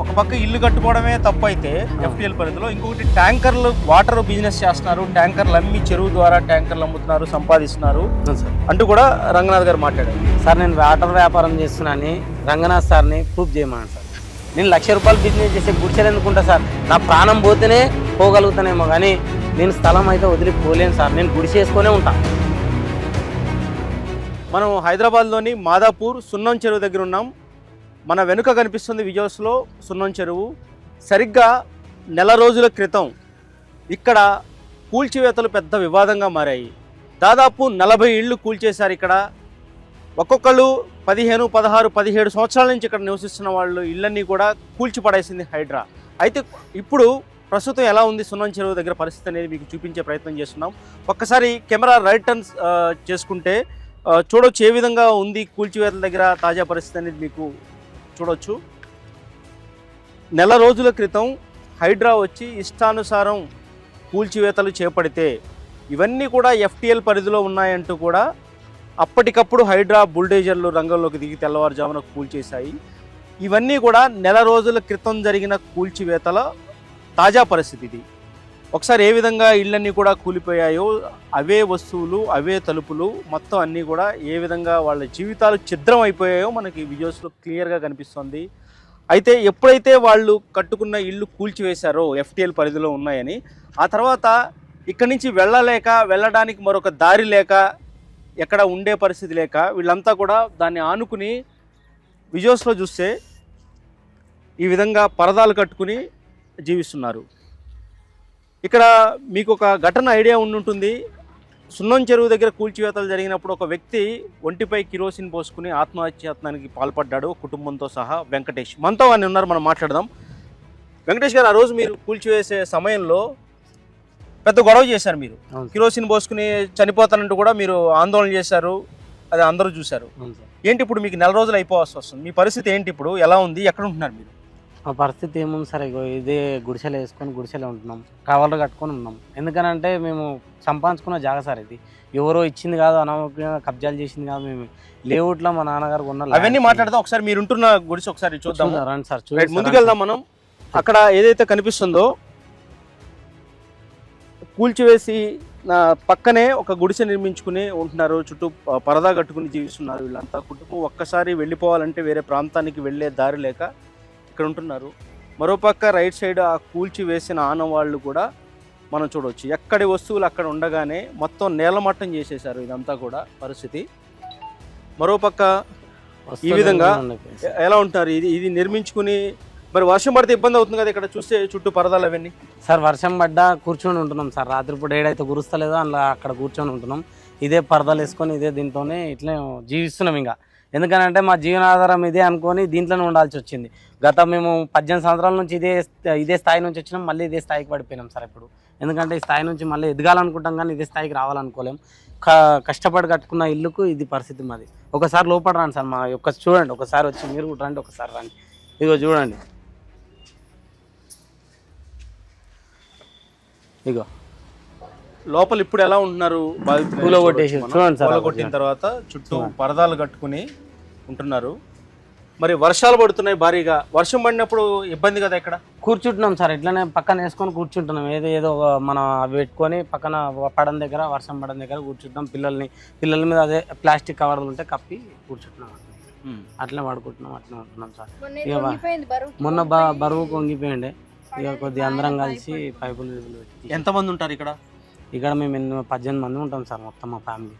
ఒక పక్క ఇల్లు కట్టుకోవడమే తప్పు అయితే ఎఫ్టిఎల్ పరిధిలో ఇంకొకటి ట్యాంకర్లు వాటర్ బిజినెస్ చేస్తున్నారు. ట్యాంకర్లు అమ్మి చెరువు ద్వారా ట్యాంకర్లు అమ్ముతున్నారు సంపాదిస్తున్నారు. అంటూ కూడా రంగనాథ్ గారు మాట్లాడారు. సార్ నేను వాటర్ వ్యాపారం చేస్తున్నానని రంగనాథ్ సార్ని ప్రూఫ్ చేయమన్నాను సార్. నేను లక్ష రూపాయలు బిజినెస్ చేసే గుడిసెలు ఎందుకుంటా సార్? నా ప్రాణం పోతేనే పోగలుగుతానేమో కానీ నేను స్థలం అయితే వదిలి పోలేను సార్. నేను గుడిసె వేసుకొనే ఉంటా. మనం హైదరాబాద్లోని మాదాపూర్ సున్నం చెరువు దగ్గర ఉన్నాం. మన వెనుక కనిపిస్తుంది విజయోస్లో సున్నం చెరువు. సరిగ్గా నెల రోజుల క్రితం ఇక్కడ కూల్చివేతలు పెద్ద వివాదంగా మారాయి. దాదాపు నలభై ఇళ్ళు కూల్చేశారు ఇక్కడ. ఒక్కొక్కళ్ళు పదిహేను పదహారు పదిహేడు సంవత్సరాల నుంచి ఇక్కడ నివసిస్తున్న వాళ్ళు ఇళ్ళన్నీ కూడా కూల్చిపడేసింది హైడ్రా. అయితే ఇప్పుడు ప్రస్తుతం ఎలా ఉంది సున్నం చెరువు దగ్గర పరిస్థితి అనేది మీకు చూపించే ప్రయత్నం చేస్తున్నాం. ఒక్కసారి కెమెరా రైట్ టర్న్ చేసుకుంటే చూడొచ్చు ఏ విధంగా ఉంది కూల్చివేతల దగ్గర తాజా పరిస్థితి అనేది మీకు చూడొచ్చు. నెల రోజుల క్రితం హైడ్రా వచ్చి ఇష్టానుసారం కూల్చివేతలు చేపడితే ఇవన్నీ కూడా ఎఫ్టీఎల్ పరిధిలో ఉన్నాయంటూ కూడా అప్పటికప్పుడు హైడ్రా బుల్డేజర్లు రంగంలోకి దిగి తెల్లవారుజామున కూల్చేశాయి. ఇవన్నీ కూడా నెల రోజుల క్రితం జరిగిన కూల్చివేతల తాజా పరిస్థితి ఇది. ఒకసారి ఏ విధంగా ఇళ్ళన్నీ కూడా కూలిపోయాయో అవే వస్తువులు అవే తలుపులు మొత్తం అన్నీ కూడా ఏ విధంగా వాళ్ళ జీవితాలు ఛిద్రం అయిపోయాయో మనకి వీడియోస్లో క్లియర్గా కనిపిస్తుంది. అయితే ఎప్పుడైతే వాళ్ళు కట్టుకున్న ఇల్లు కూల్చివేశారో ఎఫ్టిఎల్ పరిధిలో ఉన్నాయని ఆ తర్వాత ఇక్కడి నుంచి వెళ్ళలేక వెళ్ళడానికి మరొక దారి లేక ఎక్కడ ఉండే పరిస్థితి లేక వీళ్ళంతా కూడా దాన్ని ఆనుకుని విజయోస్లో చూస్తే ఈ విధంగా పరదాలు కట్టుకుని జీవిస్తున్నారు. ఇక్కడ మీకు ఒక ఘటన ఐడియా ఉండుంటుంది. సున్నం చెరువు దగ్గర కూల్చివేతలు జరిగినప్పుడు ఒక వ్యక్తి ఒంటిపై కిరోసిన్ పోసుకుని ఆత్మహత్యాత్నానికి పాల్పడ్డాడు. కుటుంబంతో సహా వెంకటేష్. మనతో అని ఉన్నారు మనం మాట్లాడదాం. వెంకటేష్ గారు ఆ రోజు మీరు కూల్చివేసే సమయంలో పెద్ద గొడవ చేశారు మీరు. కిరోసిన్ పోసుకుని చనిపోతానంటూ కూడా మీరు ఆందోళన చేశారు. అది అందరూ చూశారు. ఏంటి ఇప్పుడు మీకు నెల రోజులు అయిపోవాల్సి వస్తుంది. మీ పరిస్థితి ఏంటి ఇప్పుడు? ఎలా ఉంది? ఎక్కడ ఉంటున్నారు మీరు? మా పరిస్థితి ఏముంది సార్? ఇగో ఇదే గుడిసెలు వేసుకొని గుడిసెలో ఉంటున్నాం. కవర్లు కట్టుకొని ఉన్నాం. ఎందుకనంటే మేము సంపాదించుకున్న జాగా సార్ ఇది. ఎవరో ఇచ్చింది కాదు అనామకంగా కబ్జాలు చేసింది కాదు మేము. లేఅవుట్లో మా నాన్నగారు కొన్న అవన్నీ మాట్లాడదాం. ఒకసారి మీరు ఉంటున్న గుడిసి ఒకసారి చూద్దాం రండి సార్ చూడండి ముందుకెళ్దాం మనం. అక్కడ ఏదైతే కనిపిస్తుందో కూల్చివేసి నా పక్కనే ఒక గుడిసె నిర్మించుకుని ఉంటున్నారు. చుట్టూ పరదా కట్టుకుని జీవిస్తున్నారు వీళ్ళంతా. కుటుంబం ఒక్కసారి వెళ్ళిపోవాలంటే వేరే ప్రాంతానికి వెళ్ళే దారి లేక ఇక్కడ ఉంటున్నారు మరోపక్క రైట్ సైడ్ ఆ కూల్చి వేసిన ఆనవాళ్ళు కూడా మనం చూడవచ్చు ఎక్కడి వస్తువులు అక్కడ ఉండగానే మొత్తం నేలమట్టం చేసేశారు ఇదంతా కూడా పరిస్థితి. మరోపక్క ఈ విధంగా ఎలా ఉంటారు? ఇది ఇది నిర్మించుకుని మరి వర్షం పడితే ఇబ్బంది అవుతుంది కదా ఇక్కడ చూస్తే చుట్టూ పరదాలు అవన్నీ? సార్ వర్షం పడ్డా కూర్చొని ఉంటున్నాం సార్. రాత్రిపూట ఏడైతే కురుస్తలేదో అలా అక్కడ కూర్చొని ఉంటున్నాం. ఇదే పరదాలు వేసుకొని ఇదే దీంతోనే ఇట్లే జీవిస్తున్నాం ఇంకా. ఎందుకనంటే మా జీవనాధారం ఇదే అనుకొని దీంట్లోనే ఉండాల్సి వచ్చింది. గత మేము పద్దెనిమిది సంవత్సరాల నుంచి ఇదే ఇదే స్థాయి నుంచి వచ్చినాం మళ్ళీ ఇదే స్థాయికి పడిపోయినాం సార్ ఇప్పుడు. ఎందుకంటే ఈ స్థాయి నుంచి మళ్ళీ ఎదగాలనుకుంటాం కానీ ఇదే స్థాయికి రావాలనుకోలేం. క- కష్టపడి కట్టుకున్న ఇల్లుకు ఇది పరిస్థితి మాది. ఒకసారి లోపల రాండి సార్ మా యొక్క చూడండి ఒకసారి వచ్చి మీరు కూడా రండి ఒకసారి రండి. ఇదిగో చూడండి. ఇగో లోపల ఇప్పుడు ఎలా ఉంటున్నారు కొట్టేసి. చూడండి సార్ కొట్టిన తర్వాత చుట్టూ పరదాలు కట్టుకుని ఉంటున్నారు. మరి వర్షాలు పడుతున్నాయి భారీగా. వర్షం పడినప్పుడు ఇబ్బంది కదా ఇక్కడ కూర్చుంటున్నాం సార్. ఇట్లనే పక్కన వేసుకొని కూర్చుంటున్నాం. ఏదో ఏదో మనం అవి పెట్టుకొని పక్కన పడని దగ్గర వర్షం పడని దగ్గర కూర్చుంటాం పిల్లల్ని పిల్లల మీద అదే ప్లాస్టిక్ కవర్లు ఉంటే కప్పి కూర్చుంటున్నాం. అట్లే పడుకుంటున్నాం అట్లే ఉంటున్నాం సార్. ఇక మొన్న బా బరువు కొంగిపోయిండే. ఇక కొద్దిగా అందరం కలిసి పైపులు. ఎంతమంది ఉంటారు ఇక్కడ? ఇక్కడ మేము ఎన్ని పద్దెనిమిది మంది ఉంటాం సార్ మొత్తం మా ఫ్యామిలీ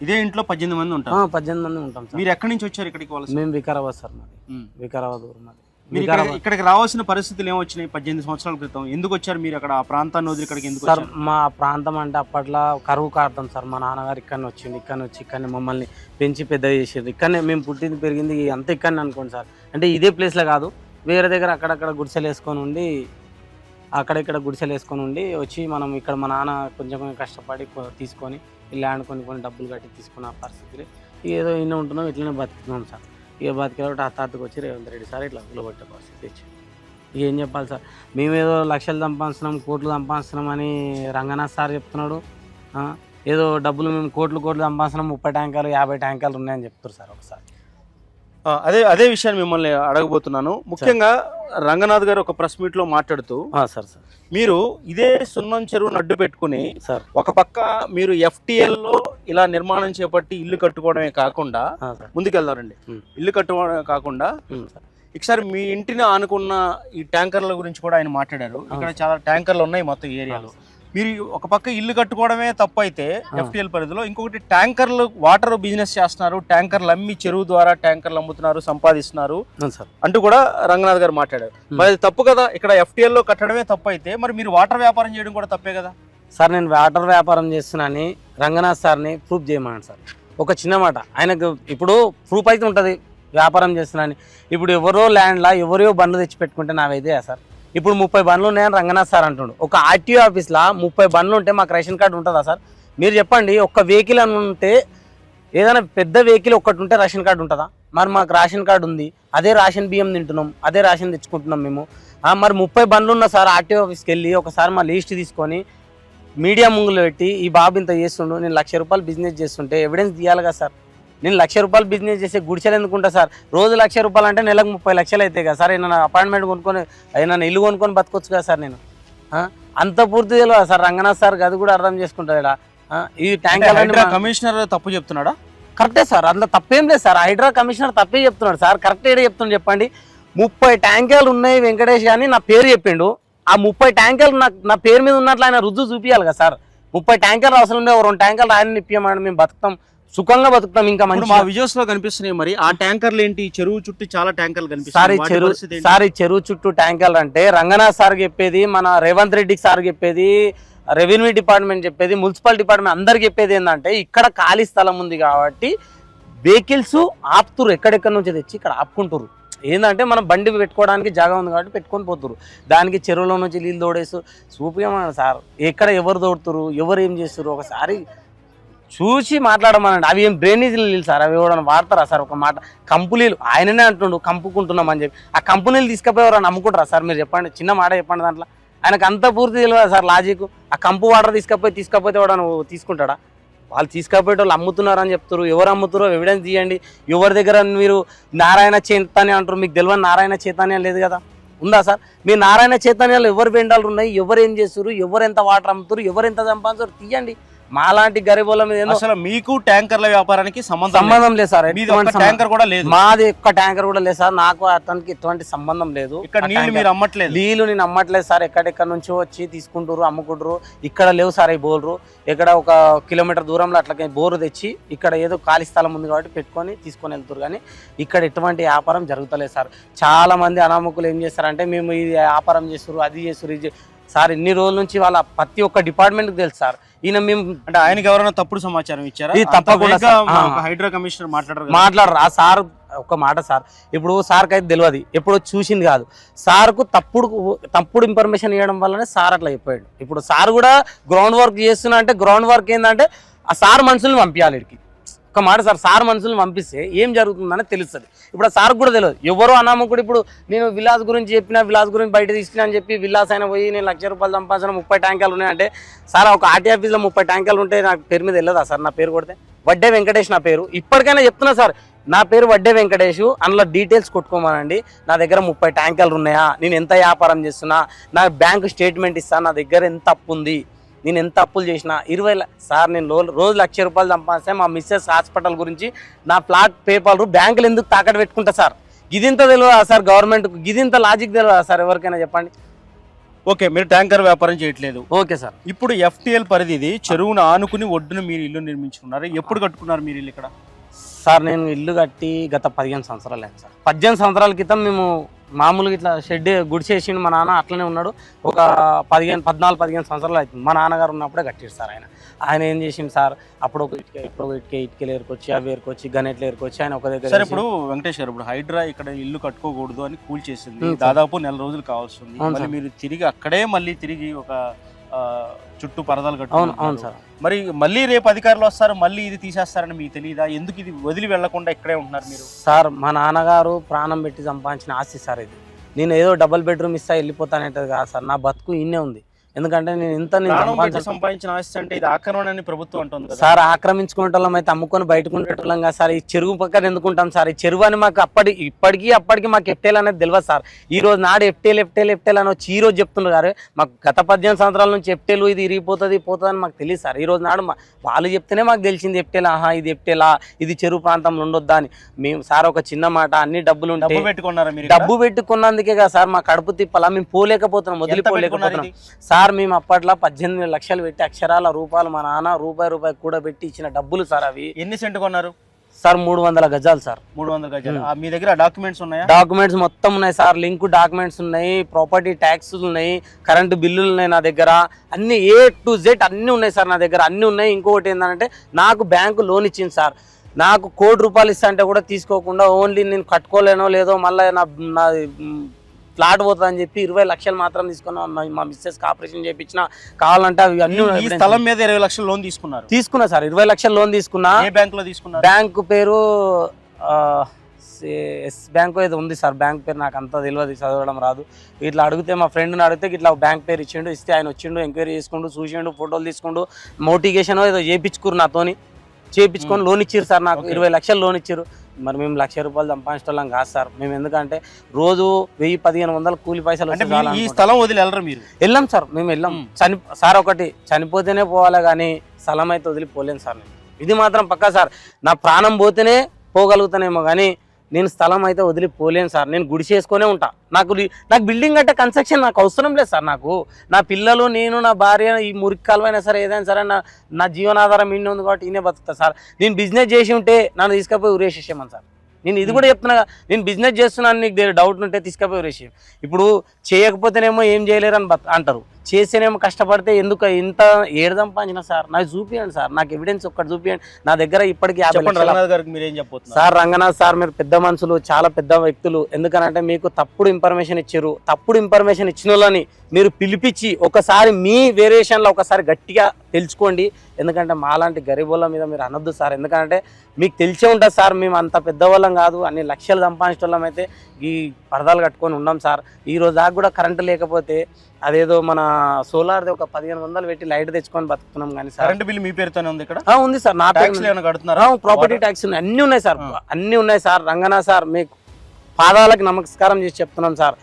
ఇదే ఇంట్లో పద్దెనిమిది మంది ఆ, ఉంటారు పద్దెనిమిది మంది ఉంటాం సార్. మీరు ఎక్కడి నుంచి వచ్చారు ఇక్కడికి వలస మేము వికారాబాద్ సార్ మాది. ఉమ్. వికారాబాద్ ఊరు మాది. మీరు ఇక్కడ- వికారాబాద్. ఇక్కడికి రావాల్సిన పరిస్థితులు ఏమొచ్చినాయి పద్దెనిమిది సంవత్సరాల క్రితం? ఎందుకు వచ్చారు మీరు అక్కడ? ఆ ప్రాంతాన్ని వదిలి ఇక్కడికి ఎందుకు సార్ వచ్చారు? మా ప్రాంతం అంటే అప్పట్లో కరువు కాడతాం సార్. మా నాన్నగారు ఇక్కడనే వచ్చింది ఇక్కడనే వచ్చి ఇక్కడనే మమ్మల్ని పెంచి పెద్ద చేసారు ఇక్కడనే మేము పుట్టింది పెరిగింది అంత ఇక్కడనే అనుకోండి సార్. అంటే ఇదే ప్లేస్లో కాదు వేరే దగ్గర అక్కడక్కడ గుడిసెలు వేసుకొని ఉండి అక్కడ ఇక్కడ గుడిసెలు వేసుకొని ఉండి వచ్చి మనం ఇక్కడ మా నాన్న కొంచెం కొంచెం కష్టపడి తీసుకొని ల్యాండ్ కొన్ని కొన్ని డబ్బులు కట్టి తీసుకున్న పరిస్థితులు ఏదో ఇన్న ఉంటున్నాం ఇట్లనే బతుకుతున్నాం సార్. ఇక బతికేటప్పుడు ఆ తాతకు వచ్చి రేవంత్ రెడ్డి సార్ ఇట్లా కూలబట్టే పరిస్థితి వచ్చి ఏం చెప్పాలి సార్? మేమేదో లక్షలు సంపాదిస్తున్నాం కోట్లు సంపాదిస్తున్నాం అని రంగనాథ్ సార్ చెప్తున్నాడు. ఏదో డబ్బులు మేము కోట్లు కోట్లు సంపాదించిన ముప్పై ట్యాంకర్లు యాభై ట్యాంకర్లు ఉన్నాయని చెప్తారు సార్ ఒకసారి. అదే అదే విషయాన్ని మిమ్మల్ని అడగబోతున్నాను. ముఖ్యంగా రంగనాథ్ గారు ఒక ప్రెస్ మీట్లో మాట్లాడుతూ సార్ సార్. మీరు ఇదే సున్నం చెరువును అడ్డు పెట్టుకుని సార్. ఒక పక్క మీరు FTL లో ఇలా నిర్మాణం చేపట్టి ఇల్లు కట్టుకోవడమే కాకుండా ముందుకెళ్దారండి ఉమ్. ఇల్లు కట్టుకోవడమే కాకుండా ఒకసారి మీ ఇంటిని ఆనుకున్న ఈ ట్యాంకర్ల గురించి కూడా ఆయన మాట్లాడారు. ఇక్కడ చాలా ట్యాంకర్లు ఉన్నాయి మొత్తం ఏరియాలో. మీరు ఒక పక్క ఇల్లు కట్టుకోవడమే తప్పు అయితే ఎఫ్టిఎల్ పరిధిలో ఇంకొకటి ట్యాంకర్లు వాటర్ బిజినెస్ చేస్తున్నారు ట్యాంకర్లు అమ్మి చెరువు ద్వారా ట్యాంకర్లు అమ్ముతున్నారు సంపాదిస్తున్నారు. అంటూ కూడా రంగనాథ్ గారు మాట్లాడారు. మరి అది తప్పు కదా ఇక్కడ FTL లో కట్టడమే తప్పు అయితే మరి మీరు వాటర్ వ్యాపారం చేయడం కూడా తప్పే కదా? సార్ నేను వాటర్ వ్యాపారం చేస్తున్నానని రంగనాథ్ సార్ని ప్రూఫ్ చేయమన్నాను సార్. ఒక చిన్న మాట ఆయనకు ఇప్పుడు ప్రూఫ్ అయితే ఉంటుంది వ్యాపారం చేస్తున్నానని. ఇప్పుడు ఎవరో ల్యాండ్లా ఎవరో బండ్లు తెచ్చి పెట్టుకుంటే నావైతే సార్ ఇప్పుడు ముప్పై బండ్లు ఉన్నాయని రంగనాథ్ సార్ అంటుండు. ఒక ఆర్టీఓ ఆఫీస్లో ముప్పై బండ్లు ఉంటే మాకు రేషన్ కార్డు ఉంటుందా సార్? మీరు చెప్పండి ఒక్క వెహికల్ అని ఉంటే ఏదైనా పెద్ద వెహికల్ ఒక్కటి ఉంటే రేషన్ కార్డు ఉంటుందా? మరి మాకు రేషన్ కార్డు ఉంది అదే రేషన్ బియ్యం తింటున్నాం అదే రేషన్ తెచ్చుకుంటున్నాం మేము. మరి ముప్పై బండ్లు ఉన్న సార్ ఆర్టీఓ ఆఫీస్కి వెళ్ళి ఒకసారి మా లిస్ట్ తీసుకొని మీడియా ముంగులు పెట్టి ఈ బాబు ఇంత చేస్తుండు నేను లక్ష రూపాయలు బిజినెస్ చేస్తుంటే ఎవిడెన్స్ తీయాలి కదా సార్. నేను లక్ష రూపాయలు బిజినెస్ చేసే గుడిసెలు ఎందుకుంటా సార్? రోజు లక్ష రూపాయలు అంటే నెలకు ముప్పై లక్షలు అవుతాయి కదా సార్. ఏమైనా అపాయింట్మెంట్ కొనుక్కొని ఏమైనా ఇల్లు కొనుక్కొని బతకొచ్చు కదా సార్ నేను? అంత పూర్తి తెలియదు సార్? రంగనాథ్ సార్ అది కూడా అర్థం ఆ? ఈ ట్యాంకర్ హైడ్రా కమిషనర్ తప్పు చెప్తున్నాడా? కరెక్టే సార్ అందులో తప్పేం లేదు సార్. హైడ్రా కమిషనర్ తప్పే చెప్తున్నాడు సార్. కరెక్ట్ ఏడే చెప్తున్నాడు చెప్పండి. ముప్పై ట్యాంకర్లు ఉన్నాయి వెంకటేష్ అని నా పేరు చెప్పిండు. ఆ ముప్పై ట్యాంకర్లు నాకు నా పేరు మీద ఉన్నట్లు ఆయన రుజువు చూపించాలి కదా సార్. ముప్పై ట్యాంకర్లు అవసరం ఓ రెండు ట్యాంకర్లు ఆయన ఇప్పియమని మేము బతుకుతాం. సుఖంగా బతుకుతాం ఇంకా మంచి మా విజువల్స్లో కనిపిస్తున్నాయి మరి. ఆ ట్యాంకర్లు ఏంటి? చెరువు చుట్టూ చాలా ట్యాంకర్లు వాటి చెరువు? సార్ చెరువు చుట్టూ ట్యాంకర్లు అంటే రంగనాథ్ సార్ చెప్పేది మన రేవంత్ రెడ్డికి సార్ చెప్పేది రెవెన్యూ డిపార్ట్మెంట్ చెప్పేది మున్సిపల్ డిపార్ట్మెంట్ అందరికి చెప్పేది ఏంటంటే ఇక్కడ ఖాళీ స్థలం ఉంది కాబట్టి వెహికల్స్ ఆపుతురు ఎక్కడెక్కడ నుంచి తెచ్చి ఇక్కడ ఆపుకుంటారు ఏంటంటే మనం బండి పెట్టుకోవడానికి జాగా ఉంది కాబట్టి పెట్టుకొని పోతురు దానికి చెరువులో నుంచి నీళ్ళు తోడేసు చూపించమన్నాడు సార్ ఎక్కడ ఎవరు తోడుతురు ఎవరు ఏం చేస్తారు ఒకసారి చూసి మాట్లాడమనండి. అవి ఏం డ్రైనేజ్ నీళ్ళు సార్ అవి ఎవరైనా వాడతారా సార్? ఒక మాట కంపెనీలు ఆయననే అంటుండు కంపుకుంటున్నాం అని చెప్పి. ఆ కంపెనీలు తీసుకుపోయి ఎవరైనా నమ్ముకుంటారా సార్? మీరు చెప్పండి చిన్న మాట చెప్పండి దాంట్లో. ఆయనకు అంత పూర్తి తెలియదు సార్ లాజిక్ ఆ కంపు వాటర్ తీసుకపోయి తీసుకపోతే ఎవడన్నా తీసుకుంటాడా? వాళ్ళు తీసుకపోయేటోళ్ళు వాళ్ళు చెప్తారు ఎవరు అమ్ముతారో ఎవిడెన్స్ తీయండి. ఎవరి దగ్గర మీరు నారాయణ చైతన్య అంటారు? మీకు తెలియని నారాయణ చైతన్యం లేదు కదా? ఉందా సార్? మీ నారాయణ చైతన్యాలు ఎవరు వెండాలు ఉన్నాయి ఎవరు ఏం చేస్తారు ఎవరు ఎంత వాటర్ అమ్ముతారు ఎవరు ఎంత సంపాదిస్తారు తీయండి. మాలాంటి గరీబుల మీద అసలు మీకు ట్యాంకర్ల వ్యాపారానికి సంబంధం. సంబంధం లేదు సార్. ట్యాంకర్ కూడా లేదు. మాది ఒక్క ట్యాంకర్ కూడా లేదు సార్. నాకు అతనికి ఎటువంటి సంబంధం లేదు. ఇక్కడ నీళ్ళు ట్యాంకర్- మీరు అమ్మట్లేదు. నీళ్ళు నేను అమ్మట్లేదు సార్. ఎక్కడెక్కడ నుంచో వచ్చి తీసుకుంటారు అమ్ముకుంటారు ఇక్కడ లేవు సార్ ఈ బోర్లు. ఇక్కడ ఒక కిలోమీటర్ దూరంలో అట్లా బోరు తెచ్చి ఇక్కడ ఏదో ఖాళీ స్థలం ఉంది కాబట్టి పెట్టుకొని తీసుకొని వెళ్తారు కానీ ఇక్కడ ఎటువంటి వ్యాపారం జరుగుతలేదు సార్. చాలా మంది అనామకులు ఏం చేస్తారంటే మేము ఇది వ్యాపారం చేస్తారు అది చేస్తారు ఇది సార్ ఇన్ని రోజుల నుంచి వాళ్ళ ప్రతి ఒక్క డిపార్ట్మెంట్కి తెలుసు సార్. ఈయన మేము అంటే ఆయనకి ఎవరైనా తప్పుడు సమాచారం ఇచ్చారా? ఇది తప్పకుండా హైడ్రా కమిషనర్ మాట్లాడరు. మాట్లాడరు. ఆ సార్ ఒక మాట సార్. ఇప్పుడు సార్కి అయితే తెలియదు ఎప్పుడో చూసింది కాదు. సార్కు తప్పుడు తప్పుడు ఇన్ఫర్మేషన్ ఇవ్వడం వల్లనే సార్ అట్లా చెప్పాడు. ఇప్పుడు సార్ కూడా గ్రౌండ్ వర్క్ చేస్తున్నా అంటే గ్రౌండ్ వర్క్ ఏంటంటే ఆ సార్ మనుషుల్ని పంపించాలి ఇక్కడికి. ఒక మాట సార్ సార్ మనుషుల్ని పంపిస్తే ఏం జరుగుతుందని తెలుస్తుంది. ఇప్పుడు సార్ కూడా తెలియదు ఎవరో అనామకుడు ఇప్పుడు నేను విలాస్ గురించి చెప్పిన విలాస్ గురించి బయట తీసుకున్నా అని చెప్పి విలాస్ అయినా పోయి నేను లక్ష రూపాయలు సంపాదించిన ముప్పై ట్యాంకాలు ఉన్నాయంటే సార్ ఒక ఆర్టీ ఆఫీస్లో ముప్పై ట్యాంకాలు ఉంటే నాకు పేరు మీద వెళ్ళదా సార్? నా పేరు కొడితే? వడ్డే వెంకటేష్ నా పేరు. ఇప్పటికైనా చెప్తున్నా సార్ నా పేరు వడ్డే వెంకటేష్ అందులో డీటెయిల్స్ కొట్టుకోమనండి. నా దగ్గర ముప్పై ట్యాంకర్లు ఉన్నాయా? నేను ఎంత వ్యాపారం చేస్తున్నా? నా బ్యాంక్ స్టేట్మెంట్ ఇస్తాను నా దగ్గర ఎంత అప్పు ఉంది? నేను ఎంత అప్పులు చేసినా ఇరవై సార్ నేను లో- రోజు లక్ష రూపాయలు సంపాదిస్తే మా మిస్సెస్ హాస్పిటల్ గురించి నా ప్లాట్ పేపర్లు బ్యాంకులు ఎందుకు తాకట్టు పెట్టుకుంటా సార్? గిదింత తెలియదా సార్ గవర్నమెంట్ గిదింత లాజిక్ తెలియదా సార్ ఎవరికైనా చెప్పండి? ఓకే మీరు ట్యాంకర్ వ్యాపారం చేయట్లేదు. Okay sir. ఇప్పుడు ఎఫ్టిఎల్ పరిధి ఇది చెరువును ఆనుకుని ఒడ్డున మీరు ఇల్లు నిర్మించుకున్నారు. ఎప్పుడు కట్టుకున్నారు మీరు ఇల్లు ఇక్కడ? సార్ నేను ఇల్లు కట్టి గత పదిహేను సంవత్సరాలు అయింది సార్. పద్దెనిమిది సంవత్సరాల క్రితం మేము మామూలుగా ఇట్లా షెడ్ గుడిసేసిండు మా నాన్న అట్లనే ఉన్నాడు. ఒక పదిహేను పద్నాలుగు పదిహేను సంవత్సరాలు అవుతుంది. మా నాన్నగారు ఉన్నప్పుడే కట్టిరు సార్ ఆయన. ఆయన ఏం చేసిండు సార్ అప్పుడు ఒక ఇటుక ఇప్పుడు ఒక ఇటుక ఇటుకలు ఏరుకొచ్చి అవి ఏరుకొచ్చి గనెట్లు ఏరుకొచ్చి ఆయన ఒక దగ్గర సరే ఇప్పుడు వెంకటేష్ గారు ఇప్పుడు హైడ్రా ఇక్కడ ఇల్లు కట్టుకోకూడదు అని కూల్ చేసింది. దాదాపు నెల రోజులు కావాల్సింది. మీరు తిరిగి అక్కడే మళ్ళీ తిరిగి ఒక చుట్టూ పరదాలు అవును కట్టుకున్నారు అవును సార్. మరి మళ్ళీ రేపు అధికారులు వస్తారు మళ్ళీ ఇది తీసేస్తారని మీకు తెలియదా ఎందుకు ఇది వదిలి వెళ్ళకుండా ఇక్కడే ఉంటున్నారు మీరు? సార్ మా నాన్నగారు ప్రాణం పెట్టి సంపాదించిన ఆస్తి సార్ ఇది. నేను ఏదో డబుల్ బెడ్రూమ్ ఇస్తా వెళ్ళిపోతానంటది కాదు సార్. నా బతుకు ఇన్నే ఉంది. ఎందుకంటే నేను ఇంత నేను సంపాదించిన ఆస్తి అంటే ఇది ఆక్రమణ అని ప్రభుత్వం అంటుంది సార్ ఆక్రమించుకునేటోళ్ళం అయితే అమ్ముకొని బయటకు ఉండేటోళ్ళం కదా సార్. ఈ చెరువు పక్కన ఎందుకుంటాం సార్? ఈ చెరువు అని మాకు అప్పటి ఇప్పటికీ అప్పటికి మాకు ఎఫ్టేల్ అనేది తెలియదు సార్. ఈ రోజు నాడు ఎఫ్టేల్ ఎఫ్టేల్ ఎఫ్టేల్ అని వచ్చి ఈ రోజు చెప్తున్నారు గారు మాకు గత పద్దెనిమిది సంవత్సరాల నుంచి ఎఫ్టేలు ఇది ఇరిగిపోతుంది పోతుంది అని మాకు తెలియదు సార్. ఈ రోజు నాడు వాళ్ళు చెప్తేనే మాకు తెలిసింది ఎఫ్టేల్ ఆహా ఇది ఎఫ్టేలా ఇది చెరువు ప్రాంతంలో ఉండొద్దా అని. మేము సార్ ఒక చిన్న మాట అన్ని డబ్బులు డబ్బు ఉంటే? డబ్బు పెట్టుకున్నందుకే కదా సార్ మా కడుపు తిప్పలా మేము పోలేకపోతున్నాం వదిలిపోలేకపోతున్నాం. ఇది? సార్ మేము అప్పట్లో పద్దెనిమిది లక్షలు పెట్టి అక్షరాల రూపాయలు మా నాన్న రూపాయి రూపాయి కూడా పెట్టి ఇచ్చిన డబ్బులు సార్ అవి. ఎన్ని సెంట్ కొన్నారు? సార్ మూడు వందల గజాలు సార్. మూడు వందల గజాలు. మీ దగ్గర డాక్యుమెంట్స్ ఉన్నాయా? డాక్యుమెంట్స్ మొత్తం ఉన్నాయి సార్ లింక్ డాక్యుమెంట్స్ ఉన్నాయి ప్రాపర్టీ ట్యాక్స్ ఉన్నాయి కరెంటు బిల్లులు ఉన్నాయి నా దగ్గర అన్ని ఏ టు జెడ్ అన్ని ఉన్నాయి సార్ నా దగ్గర అన్ని ఉన్నాయి. ఇంకొకటి ఏంటంటే నాకు బ్యాంకు లోన్ ఇచ్చింది సార్. నాకు కోటి రూపాయలు ఇస్తా అంటే కూడా తీసుకోకుండా ఓన్లీ నేను కట్టుకోలేనో లేదో మళ్ళీ నా ఫ్లాట్ పోతుంది అని చెప్పి ఇరవై లక్షలు మాత్రం తీసుకున్నా మా- మిస్సెస్ ఆపరేషన్ చేయించిన కావాలంటే అవి అన్ని స్థలం మీద ఇరవై లక్షలు లోన్ తీసుకున్నారు. తీసుకున్నా సార్ ఇరవై లక్షలు లోన్ తీసుకున్నా. బ్యాంక్లో తీసుకున్నారు? బ్యాంకు పేరు ఎస్ బ్యాంక్ ఏదో ఉంది సార్ బ్యాంక్ పేరు నాకు అంత తెలియదు చదవడం రాదు. ఇట్లా అడిగితే మా ఫ్రెండ్ని అడిగితే ఇట్లా బ్యాంక్ పేరు ఇచ్చిండు ఇస్తే ఆయన వచ్చిండు ఎంక్వైరీ చేసుకుంటూ చూసిండు ఫోటోలు తీసుకుంటూ మోటివేషన్ ఏదో చేయించుకురు నాతోని. చేయించుకొని లోన్ ఇచ్చారు సార్ నాకు. ఇరవై లక్షలు లోన్ ఇచ్చారు మరి మేము లక్ష రూపాయలు సంపాదించడం కాదు సార్. మేము ఎందుకంటే రోజు వెయ్యి పదిహేను వందల కూలి పైసలు అంటే మీరు ఈ. స్థలం వదిలి వెళ్ళరు మీరు? వెళ్ళాం సార్ మేము వెళ్ళాం. చని సార్ ఒకటి చనిపోతేనే పోవాలి కానీ స్థలం అయితే వదిలిపోలేను సార్ నేను ఇది మాత్రం పక్కా సార్. నా ప్రాణం పోతేనే పోగలుగుతానేమో కానీ నేను స్థలం అయితే వదిలిపోలేను సార్. నేను గుడిసేసుకునే ఉంటా. నాకు నాకు బిల్డింగ్ అంటే కన్స్ట్రక్షన్ నాకు అవసరం లేదు సార్ నాకు. నా పిల్లలు నేను నా భార్య ఈ మురికి కాలువైనా సరే ఏదైనా సరే నా నా జీవనాధారం ఇన్ని ఉంది కాబట్టి ఈయనే బతుకుతా సార్. నేను బిజినెస్ చేసి ఉంటే నన్ను తీసుకపోయి ఉరేసేసేమని సార్. నేను ఇది కూడా చెప్తున్నా నేను బిజినెస్ చేస్తున్నాను నీకు దగ్గర డౌట్ ఉంటే తీసుకపోయి ఉరేసేయం ఇప్పుడు చేయకపోతేనేమో ఏం చేయలేరు అని అంటారు. చేస్తేనేమో కష్టపడితే ఎందుకు ఇంత ఏడు సంపాదించిన సార్? నాకు చూపియండి సార్. నాకు ఎవిడెన్స్ ఒక్కటి చూపియండి. నా దగ్గర ఇప్పటికి సార్ రంగనాథ్ సార్ మీరు పెద్ద మనుషులు చాలా పెద్ద వ్యక్తులు. ఎందుకనంటే మీకు తప్పుడు ఇన్ఫర్మేషన్ ఇచ్చారు. తప్పుడు ఇన్ఫర్మేషన్ ఇచ్చిన వాళ్ళని మీరు పిలిపించి ఒకసారి మీ వేరియేషన్లో ఒకసారి గట్టిగా తెలుసుకోండి. ఎందుకంటే మాలాంటి గరీబుల మీద మీరు అనొద్దు సార్. ఎందుకంటే మీకు తెలిసే ఉంటుంది సార్ మేము అంత పెద్దవాళ్ళం కాదు అన్ని లక్షలు సంపాదించే వాళ్ళం అయితే ఈ పరదాలు కట్టుకొని ఉన్నాం సార్. ఈ రోజు దాకా కూడా కరెంటు లేకపోతే అదేదో మన సోలార్ది ఒక పదిహేను వందలు పెట్టి లైట్ తెచ్చుకొని బతుకుతున్నాం కానీ సార్. కరెంట్ బిల్ మీ పేరుతోనే ఉంది ఇక్కడ? ఉంది సార్. నా పేరు ట్యాక్స్ ఏమైనా కడుతున్నారా? ప్రాపర్టీ ట్యాక్స్ ఉన్నాయి. అన్ని ఉన్నాయి సార్. అన్ని ఉన్నాయి సార్. రంగనా సార్ మీకు పాదాలకు నమస్కారం చేసి చెప్తున్నాం సార్.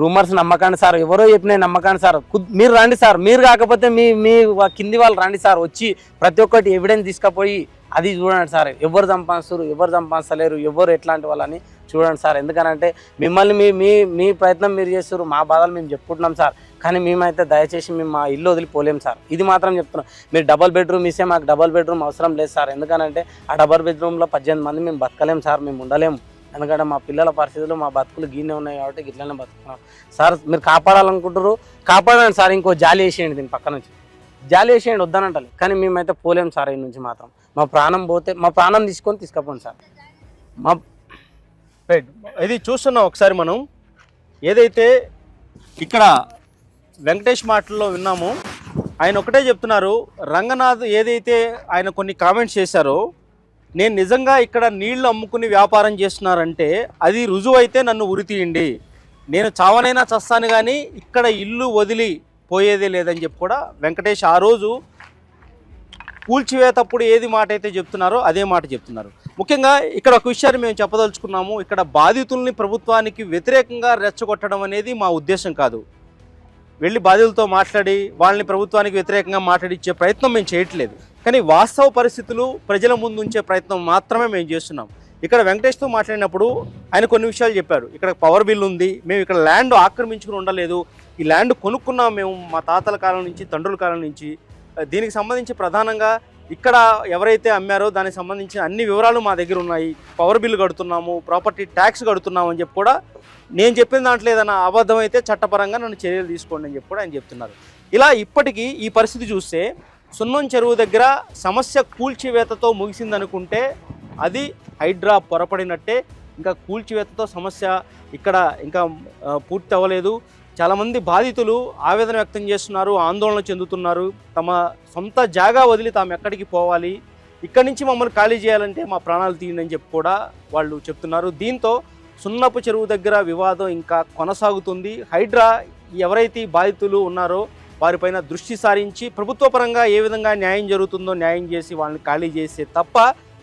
రూమర్స్ నమ్మకండి సార్ ఎవరో చెప్పిన నమ్మకండి సార్. మీరు రండి సార్ మీరు కాకపోతే మీ మీ కింది వాళ్ళు రండి సార్ వచ్చి ప్రతి ఒక్కటి ఎవిడెన్స్ తీసుకుపోయి అది చూడండి సార్. ఎవరు సంపాదిస్తారు ఎవరు సంపాదిస్తలేరు ఎవరు ఎట్లాంటి వాళ్ళని చూడండి సార్. ఎందుకనంటే మిమ్మల్ని మీ మీ మీ ప్రయత్నం మీరు చేస్తారు మా బాధలు మేము చెప్పుకుంటున్నాం సార్. కానీ మేమైతే దయచేసి మేము మా ఇల్లు వదిలిపోలేం సార్. ఇది మాత్రం చెప్తున్నాం. మీరు డబల్ బెడ్రూమ్ ఇస్తే మాకు డబల్ బెడ్రూమ్ అవసరం లేదు సార్. ఎందుకనంటే ఆ డబల్ బెడ్రూమ్లో పద్దెనిమిది మంది మేము బతకలేం సార్ మేము ఉండలేము ఎందుకంటే మా పిల్లల పరిస్థితులు మా బతుకులు గీనే ఉన్నాయి కాబట్టి గిట్లనే బతుకున్నాం సార్ మీరు కాపాడాలనుకుంటారు కాపాడండి సార్ ఇంకో జాలి వేసేయండి దీని పక్క నుంచి. జాలి వేసేయండి వద్దనంటలే. కానీ మేమైతే పోలేం సార్ ఈ నుంచి మాత్రం. మా ప్రాణం పోతే మా ప్రాణం తీసుకొని తీసుకపోండి సార్. మా రైట్ ఇది చూస్తున్నాం ఒకసారి మనం. ఏదైతే ఇక్కడ వెంకటేష్ మాటల్లో విన్నామో ఆయన ఒకటే చెప్తున్నారు రంగనాథ్ ఏదైతే ఆయన కొన్ని కామెంట్స్ చేశారో నేను నిజంగా ఇక్కడ నీళ్ళు అమ్ముకుని వ్యాపారం చేస్తున్నారంటే అది రుజువు అయితే నన్ను ఉరితీయండి నేను చావనైనా చస్తాను కానీ ఇక్కడ ఇల్లు వదిలి పోయేదే లేదని చెప్పి కూడా వెంకటేష్ ఆ రోజు కూల్చివేతప్పుడు ఏది మాట అయితే చెప్తున్నారో అదే మాట చెప్తున్నారు. ముఖ్యంగా ఇక్కడ ఒక విషయాన్ని మేము చెప్పదలుచుకున్నాము. ఇక్కడ బాధితుల్ని ప్రభుత్వానికి వ్యతిరేకంగా రెచ్చగొట్టడం అనేది మా ఉద్దేశం కాదు. వెళ్ళి బాధితులతో మాట్లాడి వాళ్ళని ప్రభుత్వానికి వ్యతిరేకంగా మాట్లాడించే ప్రయత్నం మేము చేయట్లేదు. కానీ వాస్తవ పరిస్థితులు ప్రజల ముందు ఉంచే ప్రయత్నం మాత్రమే మేము చేస్తున్నాం. ఇక్కడ వెంకటేష్తో మాట్లాడినప్పుడు ఆయన కొన్ని విషయాలు చెప్పారు. ఇక్కడ పవర్ బిల్ ఉంది మేము ఇక్కడ ల్యాండ్ ఆక్రమించుకుని ఉండలేదు. ఈ ల్యాండ్ కొనుక్కున్నాం మేము మా తాతల కాలం నుంచి తండ్రుల కాలం నుంచి. దీనికి సంబంధించి ప్రధానంగా ఇక్కడ ఎవరైతే అమ్మారో దానికి సంబంధించిన అన్ని వివరాలు మా దగ్గర ఉన్నాయి. పవర్ బిల్ కడుతున్నాము ప్రాపర్టీ ట్యాక్స్ కడుతున్నాము అని చెప్పి కూడా నేను చెప్పిన దాంట్లో ఏదైనా అబద్ధం అయితే చట్టపరంగా నన్ను చర్యలు తీసుకోండి అని చెప్పి కూడా ఆయన చెప్తున్నారు. ఇలా ఇప్పటికీ ఈ పరిస్థితి చూస్తే సున్నం చెరువు దగ్గర సమస్య కూల్చివేతతో ముగిసిందనుకుంటే అది హైడ్రా పొరపడినట్టే. ఇంకా కూల్చివేతతో సమస్య ఇక్కడ ఇంకా పూర్తి అవ్వలేదు. చాలామంది బాధితులు ఆవేదన వ్యక్తం చేస్తున్నారు ఆందోళన చెందుతున్నారు. తమ సొంత జాగా వదిలి తాము ఎక్కడికి పోవాలి? ఇక్కడి నుంచి మమ్మల్ని ఖాళీ చేయాలంటే మా ప్రాణాలు తీయండి చెప్పి కూడా వాళ్ళు చెప్తున్నారు. దీంతో సున్నపు చెరువు దగ్గర వివాదం ఇంకా కొనసాగుతుంది. హైడ్రా ఎవరైతే బాధితులు ఉన్నారో వారిపైన దృష్టి సారించి ప్రభుత్వ పరంగా ఏ విధంగా న్యాయం జరుగుతుందో న్యాయం చేసి వాళ్ళని ఖాళీ చేస్తే తప్ప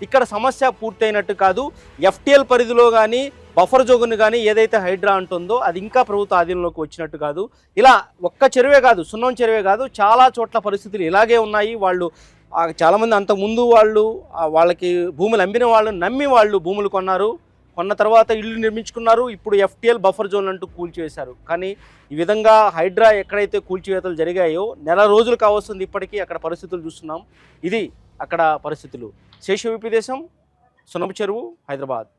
ఇక్కడ సమస్య పూర్తయినట్టు కాదు. ఎఫ్టీఎల్ పరిధిలో కానీ బఫర్ జోగుని కానీ ఏదైతే హైడ్రా అంటుందో అది ఇంకా ప్రభుత్వ ఆధీనంలోకి వచ్చినట్టు కాదు. ఇలా ఒక్క చెరువే కాదు సున్నం చెరువే కాదు చాలా చోట్ల పరిస్థితులు ఇలాగే ఉన్నాయి. వాళ్ళు చాలామంది అంతకుముందు వాళ్ళు వాళ్ళకి భూములు అమ్మిన వాళ్ళు నమ్మి వాళ్ళు భూములు కొన్నారు. కొన్న తర్వాత ఇల్లు నిర్మించుకున్నారు. ఇప్పుడు ఎఫ్టిఎల్ బఫర్ జోన్ అంటూ కూల్చివేశారు. కానీ ఈ విధంగా హైడ్రా ఎక్కడైతే కూల్చివేతలు జరిగాయో నెల రోజులు కావస్తుంది ఇప్పటికీ అక్కడ పరిస్థితులు చూస్తున్నాం. ఇది అక్కడ పరిస్థితులు. శేషవిపి దేశం సునపు చెరువు హైదరాబాద్.